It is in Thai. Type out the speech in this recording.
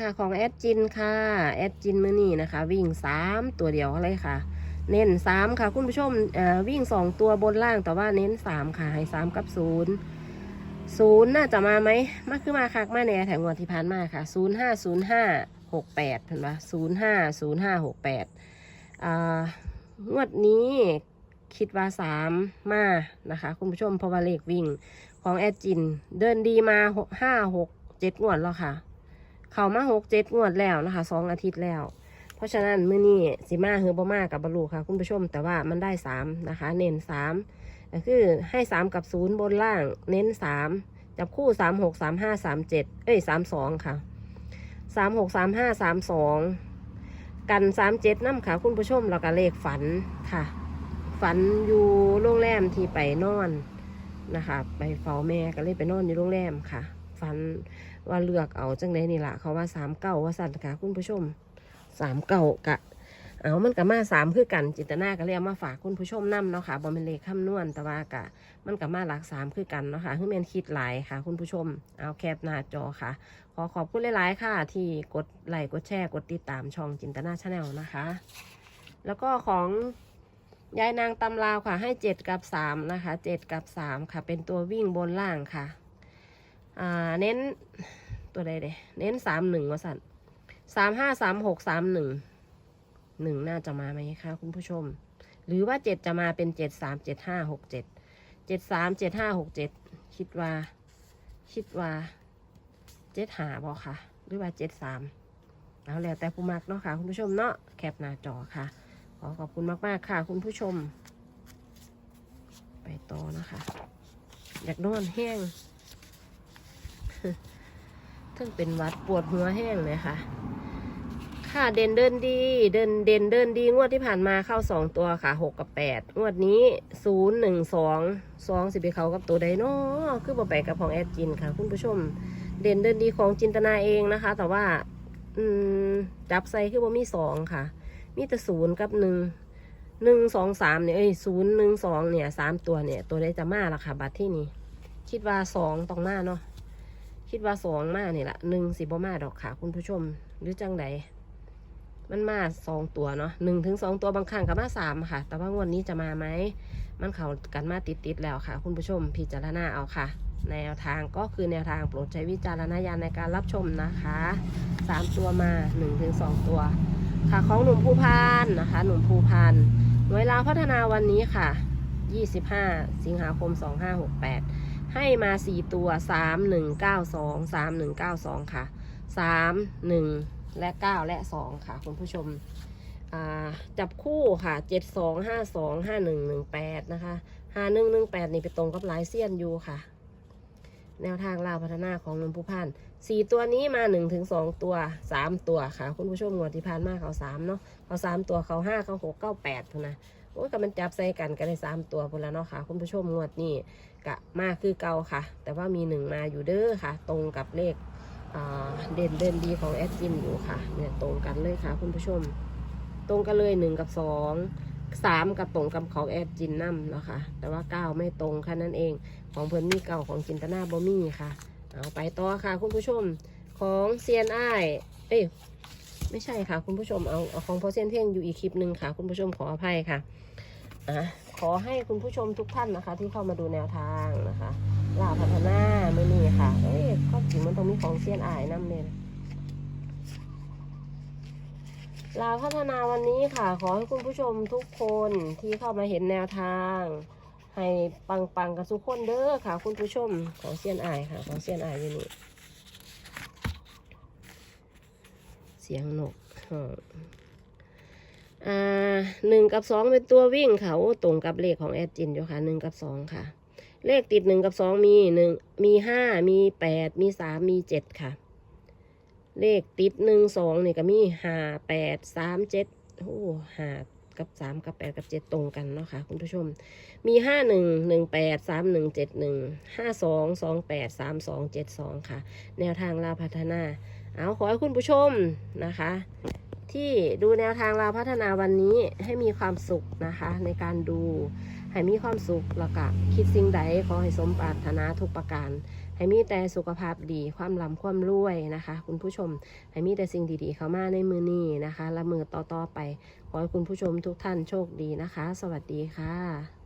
ค่ะของแอดจินค่ะแอดจินมือนี่นะคะ วิ่งสามตัวเดียวเลยค่ะ เน้นสามค่ะ คุณผู้ชมเอ่อวิ่งสองตัวบนล่างแต่ว่าเน้นสามค่ะให้สามกับศูนย์ศูนย์น่าจะมาไหมมาคือมาคักมาแน่แถงวันที่ผ่านมาค่ะศูนย์ห้าศูนย์ห้าหกแปดเห็นปะศูนย์ห้าศูนย์ห้าหกแปดอ่างวดนี้คิดว่าสามมานะคะ คุณผู้ชมเพราะว่าเลขวิ่งของแอดจิน เดินดีมาห้าหกเจ็ดงวดแล้วค่ะ เข้ามาหกเจ็ดงวดแล้วนะคะสองอาทิตย์แล้ว เพราะฉะนั้นมื้อนี้สิมาเฮือบมากับบลูค่ะคุณผู้ชม แต่ว่ามันได้สามนะคะ เน้นสามคือให้สามกับศูนย์บนล่าง เน้นสามจับคู่สามหกสามห้าสามเจ็ดเอ้ยสามสองค่ะสามหกสามห้าสามสองกันสามเจ็ดน้ำค่ะคุณผู้ชมแล้วก็เลขฝันค่ะ ฝันอยู่โรงแรมที่ไปนอนนะคะ ไปเฝ้าแม่ก็เลยไปนอนอยู่โรงแรมค่ะ ฝันว่าเลือกเอาจังไดนี่ละเขาว่าสามเก้าว่าสั่นค่ะคุณผู้ชมสามเก่ากะ เอามันกับมาสามคือกันจินตนาก็เลยเอามาฝากคุณผู้ชมนํเนาะค่ะบอมเป็นเลขคำนวณแต่ว่ากะ มันกับมาหลักสามคือกันเนาะค่ะคือแมนคิดหลายค่ะ คุณผู้ชม เอาแคปหน้าจอค่ะ ขอขอบคุณหลายๆค่ะ ที่กดไลค์กดแชร์กดติดตามช่องจินตนาชาแนลนะคะ แล้วก็ของยายนางตำลาวค่ะให้เจ็ดกับสามนะคะเจ็ดกับสามค่ะ เป็นตัววิ่งบนล่างค่ะ อ่าเน้นตัวใดเดเน้นสามหนึ่งว่าสั่นสามห้าสามหกสามหนึ่งหนึ่งน่าจะมาไหมคะคุณผู้ชม หรือว่าเจ็ดจะมาเป็นเจ็ดสามเจ็ดห้าหกเจ็ดเจ็ดสามเจ็ดห้าหกเจ็ดคิดว่า คิดว่าเจ็ดหาบอค่ะ หรือว่าเจ็ดสามเอาแล้วแต่ผู้มักเนาะค่ะ คุณผู้ชมเนาะแคปหน้าจอค่ะ ขอขอบคุณมาก ๆ ค่ะ คุณผู้ชม ไปต่อนะคะ อยากนอนแห้ง ทั้งเป็นวัดปวดหัวแห้งเลยค่ะ ค่ะเด่นเดินดี เดินเด่นเดินดี งวดที่ผ่านมาเข้าสองตัวค่ะหกกับแปดงวดนี้ศูนย์หนึ่งสองสองสิบไปเขากับตัวไดโน่คือบ่ไปกับของแอดจินค่ะ คุณผู้ชม เด่นเดินดีของจินตนาเองนะคะ แต่ว่า อืมจับใส่คือว่ามีสองค่ะ มีแต่ศูนย์กับหนึ่งหนึ่งสองสามเนี่ยเอ้ยศูนย์หนึ่งสองเนี่ยสามตัวเนี่ย ตัวใดจะมาละค่ะ บัตรที่นี่คิดว่าสองตรงหน้าเนาะ คิดว่าสองมานี่แหละหนึ่งสิบมาดอกค่ะ คุณผู้ชม หรือจังใดมันมาสองตัวเนาะหนึ่งถึงสองตัวบางครั้งก็มาสามค่ะ แต่ว่างวดนี้จะมาไหม มันเขากันมาติดติดแล้วค่ะ คุณผู้ชมพิจารณาเอาค่ะ แนวทางก็คือแนวทางโปรดใช้วิจารณญาณในการรับชมนะคะสามตัวมาหนึ่งถึงสองตัว ค่ะของหนุ่มภูพานนะคะ หนุ่มภูพานเวลาพัฒนาวันนี้ค่ะ25สิบห้าสิงหาคม2568 ให้มาสี่ตัวสามหนึ่งเก้าสองสามหนึ่งเก้าสองค่ะสามหนึ่งและเก้าและสองค่ะ คุณผู้ชมจับคู่ค่ะเจ็ดสองห้าสองห้าหนึ่งหนึ่งแปดนะคะห้าหนึ่งหนึ่งแปดนี่ไปตรงกับลายเสี้ยนอยู่ค่ะ แนวทางลาวพัฒนาของนนผู้พันสี่ตัวนี้มาหนึ่งถึงสองตัวสามตัวค่ะ คุณผู้ชมงวดที่ผ่านมาเขาสามเนาะเขาสามตัวเขาห้าเขาหกเก้าแปดนะ โอ้ยก็มันจับใส่กันก็ได้สามตัวพุ่นแล้วเนาะค่ะ คุณผู้ชมงวดนี้กะมาคือเก่าค่ะ แต่ว่ามีหนึ่งมาอยู่เด้อค่ะ ตรงกับเลขเด่นเด่นดีของแอดจินอยู่ค่ะเนี่ยตรงกันเลยค่ะ คุณผู้ชม ตรงกันเลยหนึ่งกับสองสามกับตรงกับของแอดจินนั่มเนาะค่ะ แต่ว่าเก้าไม่ตรงแค่นั้นเอง ของเพิ่นมีเก่าของจินตนาบ่มีค่ะ เอาไปต่อค่ะ คุณผู้ชมของเซียนไอเอ้ย ไม่ใช่ค่ะ คุณผู้ชมเอาเอาของพอเซียนเท่งอยู่อีกคลิปหนึ่งค่ะ คุณผู้ชมขออภัยค่ะอะขอให้คุณผู้ชมทุกท่านนะคะ ที่เข้ามาดูแนวทางนะคะลาพัฒนาไม่มีค่ะ เอ้ยก็จริงมันต้องมีของเซียนอายนั่นเลยลาพัฒนาวันนี้ค่ะ ขอให้คุณผู้ชมทุกคนที่เข้ามาเห็นแนวทาง ให้ปังปังๆกับทุกคนเด้อค่ะ คุณผู้ชมของเซียนอายค่ะ ของเซียนอายอยู่นี่เสียงนกฮ้องอ่าหนึ่งกับสองเป็นตัววิ่งค่ะโอ้ตรงกับเลขของแอดจินอยู่ค่ะหนึ่งกับสองค่ะ เลขติดหนึ่งกับสองมีหนึ่งมีห้ามีแปดมีสามมีเจ็ดค่ะ เลขติดหนึ่งสองนี่ก็มีห้าแปดสามเจ็ดโอ้ห้ากับสามกับแปดกับเจ็ดตรงกันเนาะค่ะคุณผู้ชม มีห้าหนึ่งหนึ่งแปดสามหนึ่งเจ็ดหนึ่งห้าสองสองแปดสามสองเจ็ดสองค่ะ แนวทางลาพัฒนา เอาขอให้คุณผู้ชมนะคะ ที่ดูแนวทางลาพัฒนาวันนี้ให้มีความสุขนะคะ ในการดูให้มีความสุขแล้วก็คิดสิ่งใดขอให้สมปรารถนาทุกประการให้มีแต่สุขภาพดีความร่ำความรวยนะคะ คุณผู้ชมให้มีแต่สิ่งดีๆ เข้ามาในมือนี้นะคะ และมือต่อๆไป ขอให้คุณผู้ชมทุกท่านโชคดีนะคะ สวัสดีค่ะ